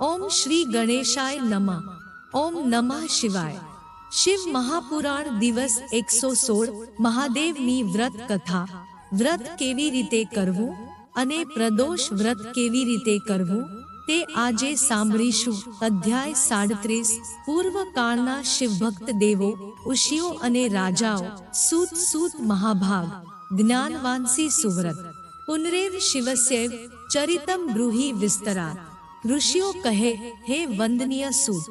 ઓમ શ્રી ગણેશાય નમઃ. ઓમ નમઃ શિવાય. શિવ મહાપુરાણ દિવસ એકસો સોળ મહાદેવની વ્રત કથા. વ્રત કેવી રીતે કરવું અને પ્રદોષ વ્રત કેવી રીતે કરવું તે આજે સાંભળીશું. અધ્યાય સાડત્રીસ. પૂર્વ કાળના શિવભક્ત દેવો ઉષિયો અને રાજાઓ, સૂત સૂત મહાભાગ. જ્ઞાનવાંસી સુવ્રત. પુનરેવ શિવસ્યૈવ ચરિતમ બ્રૂહી વિસ્તરાત. ઋષિઓ કહે, હે વંદનીય સૂત,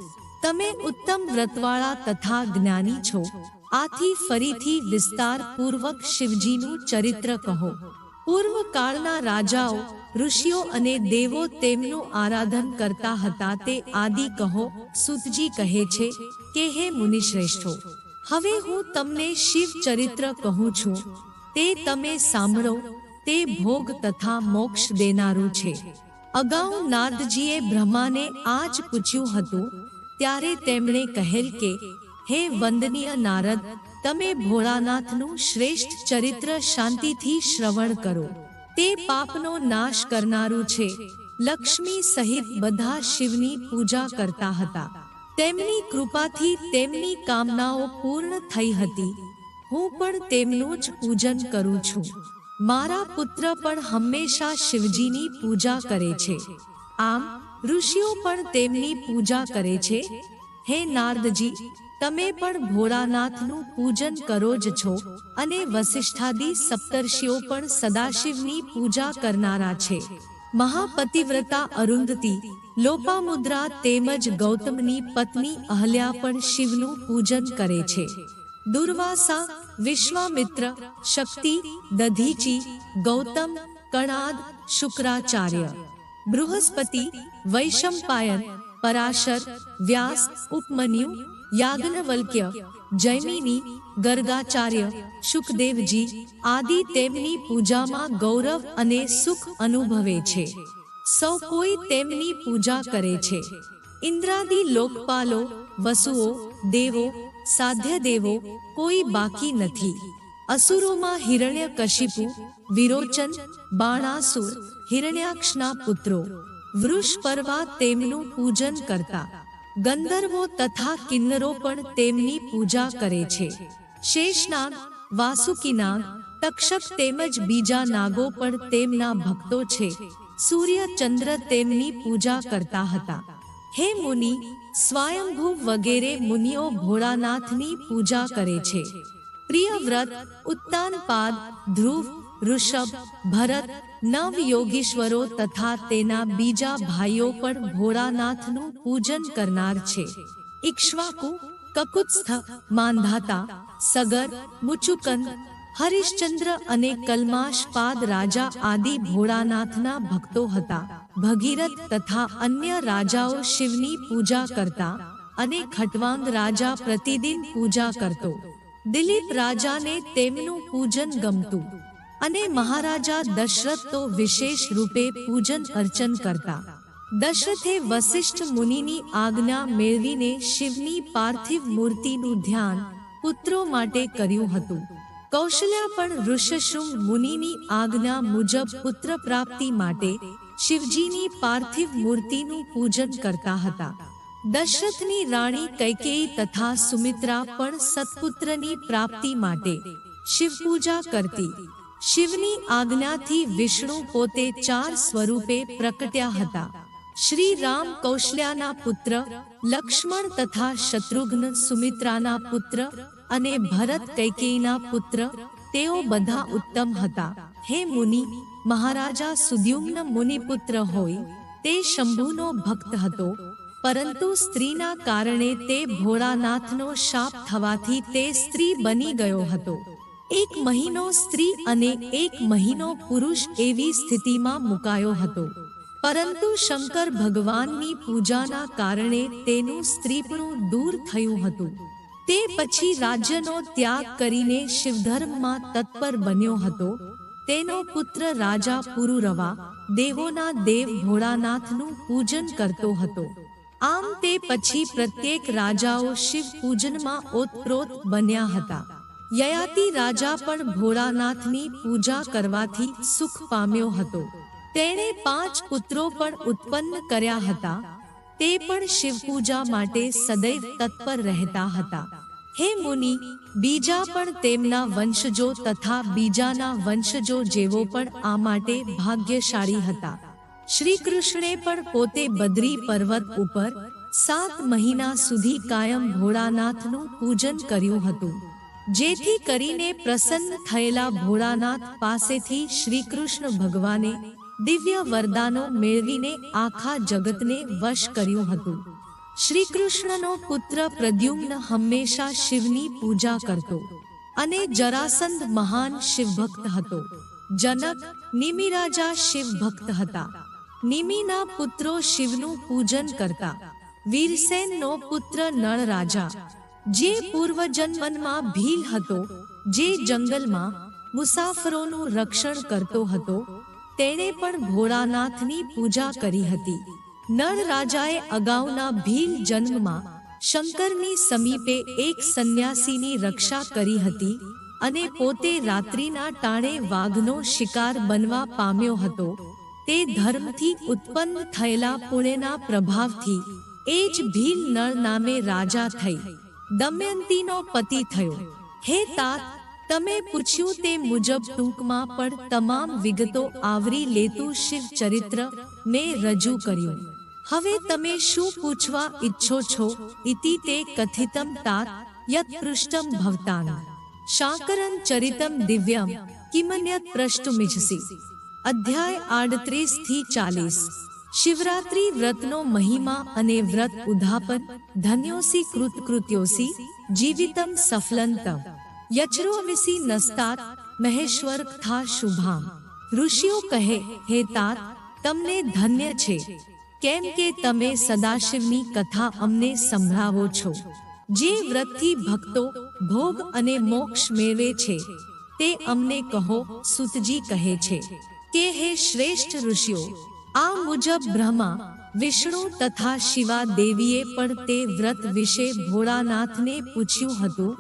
તમે ઉત્તમ વ્રતવાળા તથા જ્ઞાની છો. આથી ફરીથી વિસ્તાર પૂર્વક શિવજીનું ચરિત્ર કહો. પૂર્વ કાળના રાજાઓ, ઋષિઓ અને દેવો તેમનું આરાધન કરતા હતા તે આદિ કહો, સુતજી કહે છે કે, હે મુનિશ્રેષ્ઠો, હવે હું તમને શિવ ચરિત્ર કહું છું. તે તમે સાંભળો, તે ભોગ તથા મોક્ષ દેનારું છે. અગાઉ નારદજીએ બ્રહ્માને આ જ પૂછ્યું હતું, ત્યારે તેમણે કહેલ કે, હે વંદનીય નારદ, તમે ભોળાનાથનું શ્રેષ્ઠ ચરિત્ર શાંતિથી શ્રવણ કરો. તે પાપનો નાશ કરનારું છે. લક્ષ્મી સહિત બધા શિવની પૂજા કરતા હતા. તેમની કૃપાથી તેમની કામનાઓ પૂર્ણ થઈ હતી. હું પણ તેમનું જ પૂજન કરું છું. મારા પુત્ર પણ હંમેશા શિવજીની પૂજા કરે છે. આમ, ઋષિઓ પણ તેમની પૂજા કરે છે. હે નારદજી, તમે પણ ભોળાનાથનું પૂજન કરો જ છો અને વસિષ્ઠાદી સપ્તર્ષિઓ પણ સદાશિવની પૂજા કરનારા છે. મહાપતિવ્રતા અરુંધતી, લોપામુદ્રા તેમજ ગૌતમની પત્ની અહલ્યા પણ શિવનું પૂજન કરે છે. દુર્વાસા વિશ્વામિત્ર શક્તિ દધીચી ગૌતમ કણાદ શુક્રાચાર્ય બૃહસ્પતિ વૈશંપાયન પરાશર વ્યાસ ઉપમન્યુ યાજ્ઞવલ્ક્ય જૈમિની ગર્ગાચાર્ય શુકદેવજી આદિ તેમની પૂજામાં ગૌરવ અને સુખ અનુભવે છે સૌ કોઈ તેમની પૂજા કરે છે ઇન્દ્રાદિ લોકપાલો વસુઓ દેવો સાધ્ય દેવો કોઈ બાકી નથી. અસુરોમાં હિરણ્ય કશિપુ વિરોચન, બાણાસુર હિરણ્યાક્ષના પુત્રો વૃષપર્વા તેમનું પૂજન કરતા. ગંધર્વો તથા કિન્નરો પણ તેમની પૂજા કરે છે. શેષનાગ, વાસુકીનાગ, તક્ષક તેમજ બીજા નાગો પણ તેમના ભક્તો છે. સૂર્ય ચંદ્ર તેમની પૂજા કરતા હતા. હે મુનિ સ્વયંભૂ વગેરે મુનિઓ ભોળાનાથની પૂજા કરે છે. પ્રિય વ્રત ઉત્તાનપાદ ધ્રુવ, ઋષભ, ભરત નવ યોગીશ્વરો તથા તેના બીજા ભાઈઓ પણ ભોળાનાથનું પૂજન કરનાર છે. ઇક્ષ્વાકુ, કકુત્સ્થ, માંધાતા, સગર, મુચુકન હરિશ્ચંદ્ર અને કલ્માશપાદ રાજા આદિ ભોળાનાથના ભક્તો હતા. ભગીરથ તથા અન્ય રાજાઓ શિવની પૂજા કરતા અને ખટવાંગ રાજા પ્રતિદિન પૂજા કરતો. દિલીપ રાજાને તેમનું પૂજન ગમતું અને મહારાજા દશરથ તો વિશેષ રૂપે પૂજન અર્ચન કરતા. દશરથે વસિષ્ઠ મુનિની આજ્ઞા મેળવીને શિવની પાર્થિવ મૂર્તિનું ધ્યાન પુત્રો માટે કર્યું હતું. કૌશલ્યા પણ ઋષશૃંગ મુનિની આજ્ઞા મુજબ પુત્ર પ્રાપ્તિ માટે શિવજીની પાર્થિવ મૂર્તિનું પૂજન કરતા હતા. દશરથની રાણી કૈકેયી તથા સુમિત્રા પણ સત્પુત્રની પ્રાપ્તિ માટે શિવ પૂજા કરતી. શિવની આજ્ઞાથી વિષ્ણુ પોતે ચાર સ્વરૂપે પ્રકટ્યા હતા. શ્રી રામ કૌશલ્યાના પુત્ર, લક્ષ્મણ તથા શત્રુઘ્ન સુમિત્રાના પુત્ર અને ભરત કૈકેયીના પુત્ર, તેઓ બધા ઉત્તમ હતા. હે મુનિ, મહારાજા સુદ્યુમ્ન મુનિપુત્ર હોય, તે શંભુનો ભક્ત હતો, પરંતુ સ્ત્રીના કારણે તે ભોળાનાથનો શાપ થવાથી તે સ્ત્રી બની ગયો હતો. એક મહિનો સ્ત્રી અને એક મહિનો પુરુષ એવી સ્થિતિમાં મુકાયો હતો. પરંતુ શંકર ભગવાનની પૂજાના કારણે તેનું સ્ત્રીપણું દૂર થયું હતું. તે પછી રાજ્યનો ત્યાગ કરીને શિવધર્મમાં તત્પર બન્યો હતો. તેનો પુત્ર રાજા પુરુરવા દેવોના દેવ ભોળાનાથનું પૂજન કરતો હતો. આમ તે પછી પ્રત્યેક રાજાઓ શિવ પૂજનમાં ઓતપ્રોત બન્યા હતા. યયાતિ રાજા પણ ભોળાનાથની પૂજા કરવાથી સુખ પામ્યો હતો. તેણે પાંચ પુત્રો પણ ઉત્પન્ન કર્યા હતા. તે પણ શિવપૂજા માટે સદૈવ તત્પર રહેતા હતા. હે મુનિ, બીજા પણ તેમના વંશજો તથા બીજાના વંશજો જેવો પણ આ માટે ભાગ્યશાળી હતા. શ્રી કૃષ્ણે પણ પોતે બદ્રી પર્વત ઉપર સાત મહિના સુધી કાયમ ભોળાનાથનું પૂજન કર્યું હતું. જેથી કરીને પ્રસન્ન થયેલા ભોળાનાથ પાસેથી શ્રી કૃષ્ણ ભગવાને દિવ્ય વરદાનો મેળવીને આખા જગતને વશ કર્યું હતું. શ્રી કૃષ્ણનો પુત્ર પ્રદ્યુમ્ન હંમેશા શિવની પૂજા કરતો અને જરાસંધ મહાન શિવભક્ત હતો. જનક નિમિરાજા શિવભક્ત હતા. નિમિના પુત્રો શિવનું પૂજન કરતા. વીરસેનનો પુત્ર નળ રાજા જે પૂર્વજન્મમાં ભીલ હતો, જે જંગલમાં મુસાફરોનું રક્ષણ કરતો હતો તેણે પણ ભોળાનાથની પૂજા કરી હતી. નળ રાજાએ અગાઉના ભીલ જન્મમાં શંકરની સમીપે એક સંન્યાસીની રક્ષા કરી હતી અને પોતે રાત્રિના ટાણે વાઘનો શિકાર બનવા પામ્યો હતો. તે ધર્મથી ઉત્પન્ન થયેલા પુણેના પ્રભાવથી એ જ ભીલ નળ નામે રાજા થઈ. દમયંતીનો પતિ થયો. હે તાત તમે પૂછ્યું તે મુજબ ટૂંકમાં પણ તમામ વિગતો આવરી લેતું શિવ ચરિત્ર મેં રજૂ કર્યું. હવે તમે શું પૂછવા ઈચ્છો છો? ઇતિ તે કથિતમ તાત યત પૃષ્ઠમ ભવતાન. શાકરન ચરિતમ દિવ્યમ કિમન્યત પૃષ્ઠમિજસી અધ્યાય આડત્રીસથી ચાલીસ. શિવરાત્રી વ્રતનો મહિમા અને વ્રત ઉધાપન ધન્યોસી કૃતકૃત્યોસી જીવિતમ સફલંતમ. યચરોવિસી નસ્તાત મહેશ્વર થા શુભામ ઋષિઓ કહે હે તાત તમને ધન્ય છે કેમ કે તમે સદાશિવની કથા અમને સંભળાવો છો જે વ્રતથી ભક્તો ભોગ અને મોક્ષ મેળવે છે તે અમને કહો સુતજી કહે છે કે હે શ્રેષ્ઠ ઋષિઓ આ મુજબ બ્રહ્મા વિષ્ણુ તથા શિવા દેવીએ પણ તે વ્રત વિશે ભોળાનાથને પૂછ્યું હતું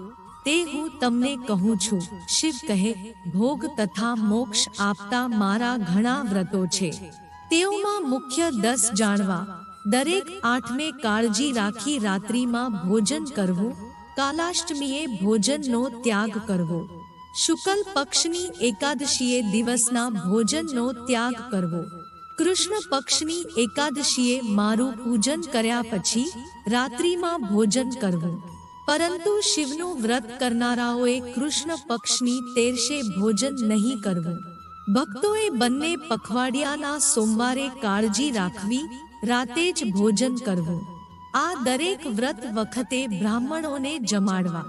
તે હું તમને કહું છું, શિવ કહે, ભોગ તથા મોક્ષ આપતા મારા ઘણા વ્રતો છે. તેઓમાં મુખ્ય દસ જાણવા. દરેક આઠમે કાળજી રાખી રાત્રિમાં ભોજન કરવું. કાલાષ્ટમીએ ભોજનનો ત્યાગ કરવો. શુકલ પક્ષની એકાદશીએ દિવસના ભોજનનો ત્યાગ કરવો. કૃષ્ણ પક્ષની એકાદશીએ મારું પૂજન કર્યા પછી રાત્રિમાં ભોજન કરવું. પરંતુ શિવનું વ્રત કરનારાઓએ કૃષ્ણ પક્ષની તેરશે ભોજન નહીં કરવું. ભક્તોએ બંને પખવાડિયાના સોમવારે કાળજી રાખવી, રાતે જ ભોજન કરવું. આ દરેક વ્રત વખતે બ્રાહ્મણોને જમાડવા.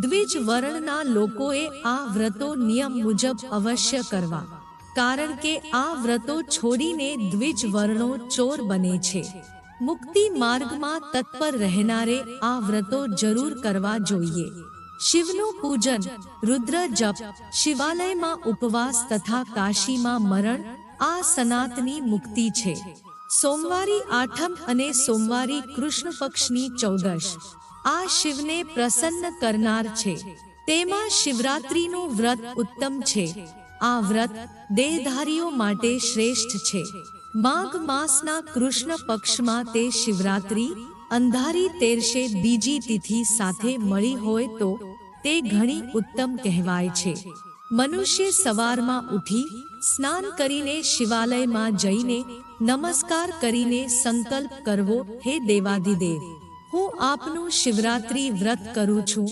દ્વિજ વર્ણના લોકોએ આ વ્રતો નિયમ મુજબ અવશ્ય કરવા. કારણ કે આ વ્રતો છોડીને દ્વિજ વર્ણો ચોર બને છે. મુક્તિ માર્ગમાં તત્પર રહેનારે આ વ્રતો જરૂર કરવા જોઈએ. શિવનું પૂજન, રુદ્ર જપ, શિવાલયમાં ઉપવાસ તથા કાશીમાં મરણ, આ સનાતની મુક્તિ છે. સોમવારી આઠમ અને સોમવારી કૃષ્ણ પક્ષની ચૌદશ. આ શિવને પ્રસન્ન કરનાર છે. તેમાં શિવરાત્રીનું વ્રત ઉત્તમ છે. આ વ્રત દેહધારીઓ માટે શ્રેષ્ઠ છે. માઘ માસના કૃષ્ણ પક્ષમાં તે શિવરાત્રી, અંધારી તેરશે બીજી તિથિ સાથે મળી હોય તો તે ઘણી ઉત્તમ કહેવાય છે. મનુષ્ય સવારમાં ઉઠી, સ્નાન કરીને શિવાલયમાં જઈને નમસ્કાર કરીને સંકલ્પ કરવો, હે દેવાધિદેવ હું આપનું શિવરાત્રી વ્રત કરું છું.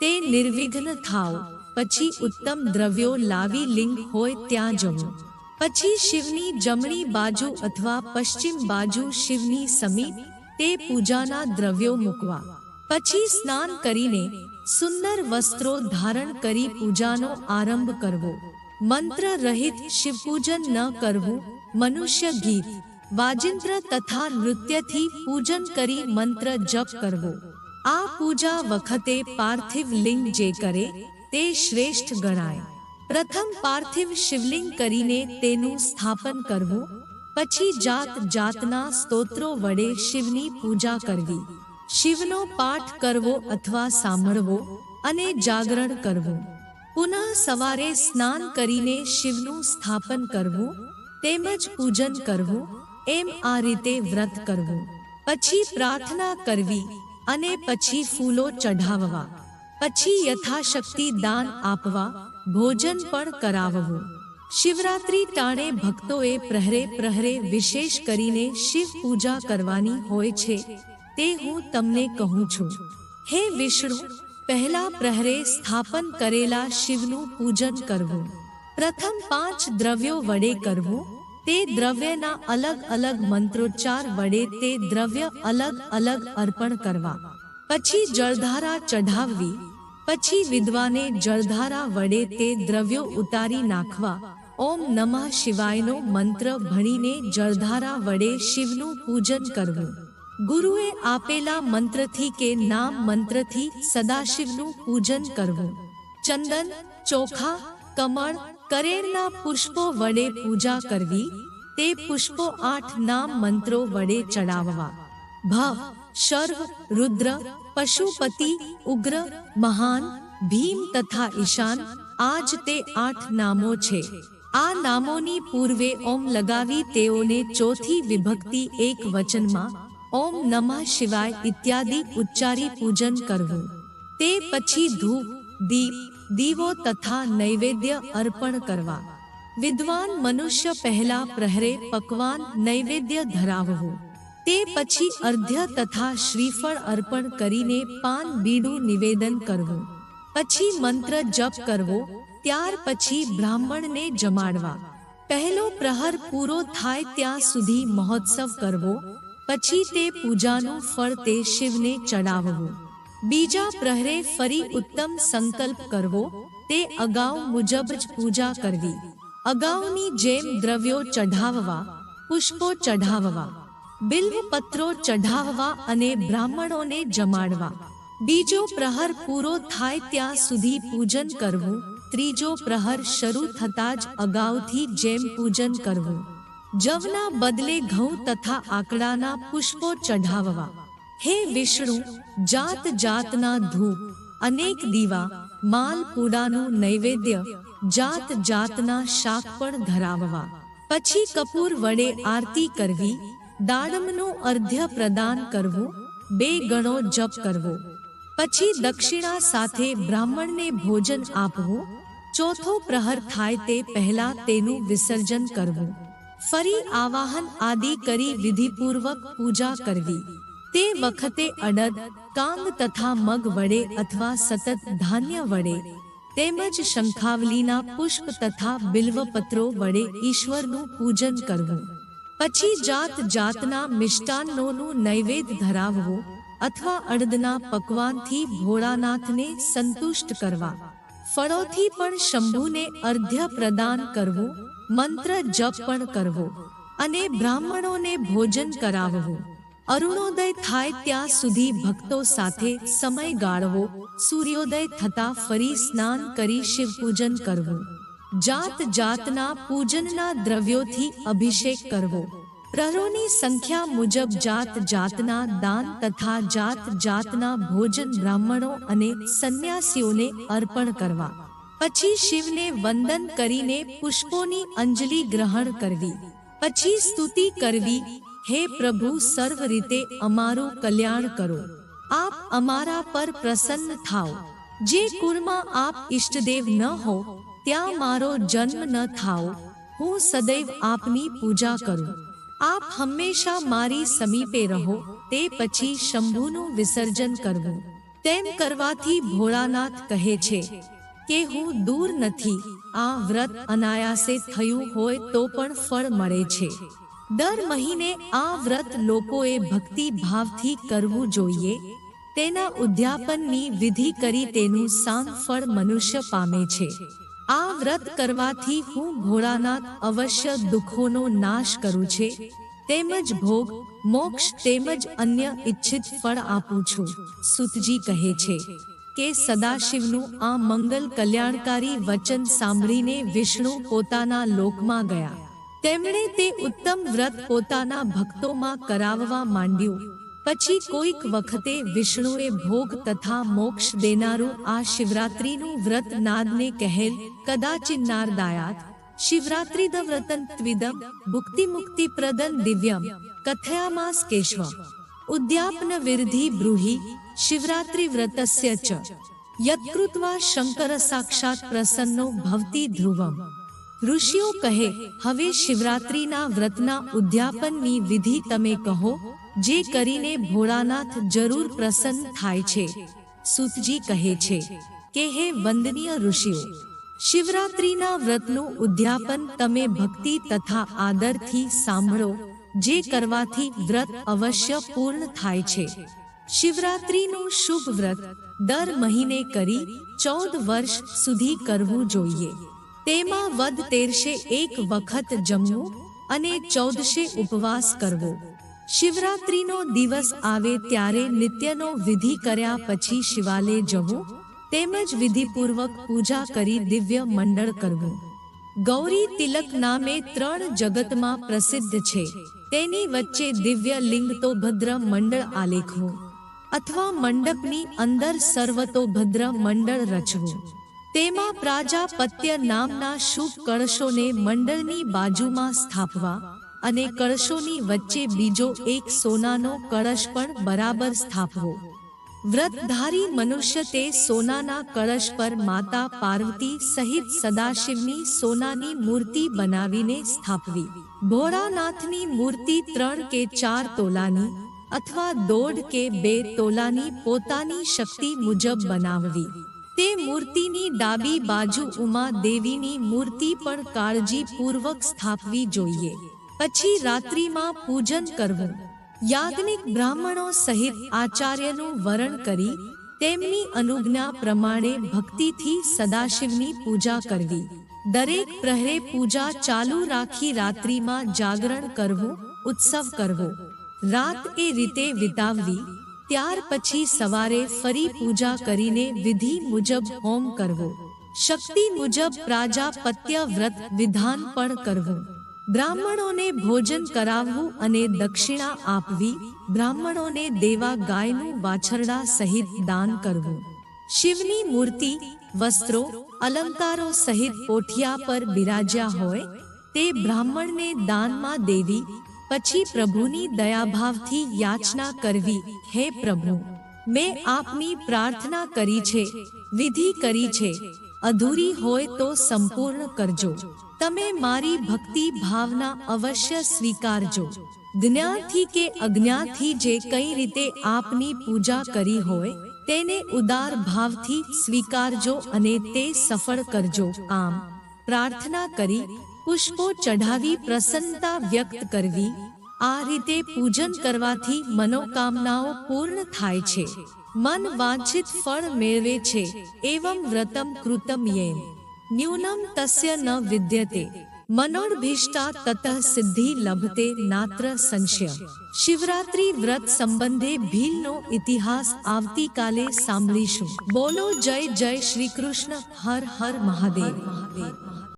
તે નિર્વિઘ્ન થાવ, પછી ઉત્તમ દ્રવ્યો લાવી લિંગ હોય ત્યાં જવું. પછી શિવની જમણી બાજુ અથવા પશ્ચિમ બાજુ શિવની સમીપ તે પૂજાના દ્રવ્યો મૂકવા. પછી સ્નાન કરીને સુંદર વસ્ત્રો ધારણ કરી પૂજાનો આરંભ કરવો. મંત્ર રહિત શિવપૂજન ન કરવું, મનુષ્ય ગીત, વાજિંત્ર તથા નૃત્યથી પૂજન કરી મંત્ર જપ કરવો. આ પૂજા વખતે પાર્થિવ લિંગ જે કરે તે શ્રેષ્ઠ ગણાય. પ્રથમ પાર્થિવ શિવલિંગ કરીને તેનું સ્થાપન કરવું, પછી જાત જાતના સ્તોત્રો વડે શિવની પૂજા કરવી, શિવનો પાઠ કરવો અથવા સાંભળવો અને જાગરણ કરવું. પુનઃ સવારે સ્નાન કરીને શિવનું સ્થાપન કરવું, તેમજ પૂજન કરવું, એમ આ રીતે વ્રત કરવું. પછી પ્રાર્થના કરવી અને પછી ફૂલો ચઢાવવા, પછી યથાશક્તિ દાન આપવા ભોજન પણ કરાવવું. શિવરાત્રી ટાણે ભક્તોએ પ્રહરે પ્રહરે વિશેષ કરીને શિવ પૂજા કરવાની હોય છે. તે હું તમને કહું છું. હે વિષ્ણુ, પહેલા પ્રહરે સ્થાપન કરેલા શિવનું પૂજન કરવું. પ્રથમ પાંચ દ્રવ્યો વડે કરવું. તે દ્રવ્યના અલગ અલગ મંત્રોચ્ચાર વડે તે દ્રવ્ય અલગ અલગ અર્પણ કરવા. પછી જળધારા ચઢાવવી. પછી વિદ્વાને જળધારા વડે તે દ્રવ્યો ઉતારી નાખવા. ઓમ નમઃ શિવાયનો મંત્ર ભણીને જળધારા વડે શિવનું પૂજન કરવું. ગુરુએ આપેલા મંત્રથી કે નામ મંત્રથી સદાશિવનું પૂજન કરવું. ચંદન, ચોખા, કમળ, કરેરના પુષ્પો વડે પૂજા કરવી. તે પુષ્પો આઠ નામ મંત્રો વડે ચડાવવા. ભવ શર્વ રુદ્ર પશુપતિ ઉગ્ર મહાન ભીમ તથા ઈશાન આજ તે આઠ નામો છે આ નામોની પૂર્વે ઓમ લગાવી તેઓને ચોથી વિભક્તિ એક વચનમાં ઓમ નમઃ શિવાય ઇત્યાદિ ઉચ્ચારી પૂજન કરવું તે પછી ધૂપ દીપ દીવો તથા નૈવેદ્ય અર્પણ કરવા વિદ્વાન મનુષ્ય પહેલા પ્રહરે પકવાન નૈવેદ્ય ધરાવવું તે પછી અર્ધ્ય તથા શ્રીફળ અર્પણ કરીને પાન બીડું નિવેદન કરવું. પછી મંત્ર જપ કરવો, ત્યાર પછી બ્રાહ્મણને જમાડવા. પહેલો પ્રહર પૂરો થાય ત્યાં સુધી મહોત્સવ કરવો, પછી તે પૂજાનું ફળ તે શિવને ચડાવવું. બીજા પ્રહરે ફરી ઉત્તમ સંકલ્પ કરવો, તે અગાઉ મુજબ જ પૂજા કરવી. અગાઉની જેમ દ્રવ્યો ચઢાવવા, પુષ્પો ચઢાવવા. બિલ્વપત્રો ચઢાવવા અને બ્રાહ્મણોને જમાડવા. બીજો પ્રહર પૂરો થાય ત્યાં સુધી પૂજન કરવું. ત્રીજો પ્રહર શરૂ થતાં જ અગાઉથી જેમ પૂજન કરવું. જવના બદલે ઘઉં તથા આકડાના પુષ્પો ચઢાવવા. હે વિષ્ણુ, જાત જાતના ધૂપ, અનેક દીવા, માલ પૂડાનું નૈવેદ્ય, જાત જાતના શાક પણ ધરાવવા. પછી કપૂર વડે આરતી કરવી. દાડમનું અર્ધ્ય પ્રદાન કરવું, બે ગણો જપ કરવો. પછી દક્ષિણા સાથે બ્રાહ્મણને ભોજન આપવું, ચોથો પ્રહર થાય તે પહેલા તેનું વિસર્જન કરવું. ફરી આવાહન આદિ કરી વિધિપૂર્વક પૂજા કરવી. તે વખતે અડદ, કાંગ તથા મગ વડે અથવા સતત ધાન્ય વડે, તેમજ શંખાવલીના પુષ્પ તથા બિલ્વપત્રો વડે ઈશ્વરનું પૂજન કરવું. પછી જાત જાતના મિષ્ટાન્નોનું નૈવેદ્ય ધરાવવું અથવા અડદના પકવાનથી ભોળાનાથને સંતુષ્ટ કરવા. ફળોથી પણ શંભુને અર્ધ્ય પ્રદાન કરવું, મંત્ર જપ પણ કરવો અને બ્રાહ્મણોને ભોજન કરાવવું. અરુણોદય થાય ત્યાં સુધી ભક્તો સાથે સમય ગાળવો, સૂર્યોદય થતા ફરી સ્નાન કરી શિવ પૂજન કરવું. જાત જાતના પૂજનના દ્રવ્યોથી અભિષેક કરવો. પ્રહરોની સંખ્યા મુજબ જાત જાતના દાન તથા જાત જાતના ભોજન બ્રાહ્મણો અને સંન્યાસીઓને અર્પણ કરવા. પછી શિવને વંદન કરીને પુષ્પોની અંજલિ ગ્રહણ કરવી. પછી સ્તુતિ કરવી, હે પ્રભુ, સર્વ રીતે અમારું કલ્યાણ કરો. આપ અમારા પર પ્રસન્ન થાઓ. જે કુળમાં આપ ઈષ્ટદેવ ન હો ત્યાં મારો જન્મ ન થાઓ હું સદૈવ આપની પૂજા કરું. આપ હંમેશા મારી સમીપે રહો. તે પછી શંભુનું વિસર્જન કરવું. તેમ કરવાથી ભોળાનાથ કહે છે કે હું દૂર નથી. આ વ્રત અનાયાસે થયું હોય તો પણ ફળ મળે છે. દર મહિને આ વ્રત લોકોએ ભક્તિ ભાવથી કરવું જોઈએ. તેના ઉદ્યાપનની વિધિ કરી તેનું સામ ફળ મનુષ્ય પામે છે. આ વ્રત કરવાથી હું ભોળાનાથ અવશ્ય દુઃખોનો નાશ કરું છે, તેમજ ભોગ, મોક્ષ તેમજ અન્ય ઈચ્છિત ફળ આપું છું. સુતજી કહે છે કે સદાશિવનું આ મંગલ કલ્યાણકારી વચન સાંભળીને વિષ્ણુ પોતાના લોકમાં ગયા. તેમણે તે ઉત્તમ વ્રત પોતાના ભક્તોમાં કરાવવા માંડ્યું. પછી કોઈક વખતે વિષ્ણુએ ભોગ તથા મોક્ષ દેનારું આ શિવરાત્રીનું વ્રત નાદને કહેલ કદાચિન્નાર દાયાત શિવરાત્રિદ વ્રતન ત્વિદમ ભુક્તિ મુક્તિ પ્રદન દિવ્યમ, કથયામાસ કેશવ ઉદ્યાપન વિરધિ બ્રૂહિ, શિવરાત્રિ વ્રતસ્ય ચ, યત્કૃત્વા શંકર સાક્ષાત પ્રસન્નો ભવતી ધ્રુવમ. ઋષિઓ કહે, હવે શિવરાત્રિના વ્રતના ઉદ્યાપનની વિધિ તમે કહો જે કરીને ભોળાનાથ જરૂર પ્રસન્ન થાય છે. સુતજી કહે છે કે, હે વંદનીય ઋષિઓ, શિવરાત્રિના વ્રતનું ઉદ્યાપન તમે ભક્તિ તથા આદરથી સાંભળો, જે કરવાથી વ્રત અવશ્ય પૂર્ણ થાય છે. શિવરાત્રિનું શુભ વ્રત દર મહિને કરી ચૌદ વર્ષ સુધી કરવું જોઈએ. તેમાં વદ તેરશે એક વખત જમવું અને ચૌદશે ઉપવાસ કરવો. શિવરાત્રિનો દિવસ આવે ત્યારે નિત્યનો વિધિ કર્યા પછી શિવાલય જવું, તેમજ વિધિપૂર્વક પૂજા કરી દિવ્ય મંડળ કરવું. ગૌરી તિલક નામે ત્રણ જગતમાં પ્રસિદ્ધ છે. તેની વચ્ચે દિવ્ય લિંગ તો ભદ્ર મંડળ આલેખવું, અથવા મંડપની અંદર સર્વતોભદ્ર મંડળ રચવું. તેમાં પ્રાજાપત્ય નામના શુભ કળશોને મંડળની બાજુમાં સ્થાપવા અને કળશોની વચ્ચે બીજો એક સોનાનો કળશ પણ બરાબર સ્થાપવો. વ્રતધારી મનુષ્ય તે સોનાના કળશ પર માતા પાર્વતી સહિત સદાશિવની સોનાની મૂર્તિ બનાવીને સ્થાપવી. ભોળાનાથની મૂર્તિ ત્રણ કે ચાર તોલાની અથવા દોઢ કે બે તોલાની પોતાની શક્તિ મુજબ બનાવવી. તે મૂર્તિની ડાબી બાજુ ઉમા દેવીની મૂર્તિ પણ કાળજીપૂર્વક સ્થાપવી જોઈએ. પછી રાત્રિમાં પૂજન કરવું. યાજ્ઞિક બ્રાહ્મણો સહિત આચાર્યનું વરણ કરી તેમની અનુજ્ઞા પ્રમાણે ભક્તિથી સદાશિવની પૂજા કરવી. દરેક પ્રહરે પૂજા ચાલુ રાખી રાત્રિમાં જાગરણ કરવું, ઉત્સવ કરવો. રાત એ રીતે વિતાવવી, ત્યાર પછી સવારે ફરી પૂજા કરીને વિધિ મુજબ હોમ કરવો. શક્તિ મુજબ પ્રાજાપત્ય વ્રત વિધાન પણ કરવું. બ્રાહ્મણોને ભોજન કરાવવું અને દક્ષિણા આપવી, બ્રાહ્મણોને દેવા ગાયનું વાછરડા સહિત દાન કરવું. શિવની મૂર્તિ, વસ્ત્રો, અલંકારો સહિત પોઠિયા પર બિરાજ્યા હોય, તે બ્રાહ્મણને દાનમાં દેવી, પછી પ્રભુની દયાભાવથી યાચના કરવી, હે પ્રભુ, મેં આપની પ્રાર્થના કરી છે, વિધિ કરી છે, અધૂરી હોય તો સંપૂર્ણ કરજો. તમે મારી ભક્તિ ભાવના અવશ્ય સ્વીકારજો. જ્ઞાનથી કે અજ્ઞાનથી જે કઈ રીતે આપની પૂજા કરી હોય, તેને ઉદાર ભાવથી સ્વીકારજો અને તે સફળ કરજો. આમ, પ્રાર્થના કરી, પુષ્પો ચઢાવી પ્રસન્નતા વ્યક્ત કરવી, આ રીતે પૂજન કરવાથી મનોકામનાઓ પૂર્ણ થાય છે. મન વાંછિત ફળ મેળવે છે. એવમ વ્રતમ કૃતમ યેન. ન્યૂનમ તસ્ય ન વિદ્યતે મનોર્ભિષ્ટા તતઃ સિદ્ધિ લભતે નાત્ર સંશય શિવરાત્રી વ્રત સંબંધે ભીલનો ઇતિહાસ આવતીકાલે સાંભળીશું બોલો જય જય શ્રી કૃષ્ણ હર હર મહાદેવ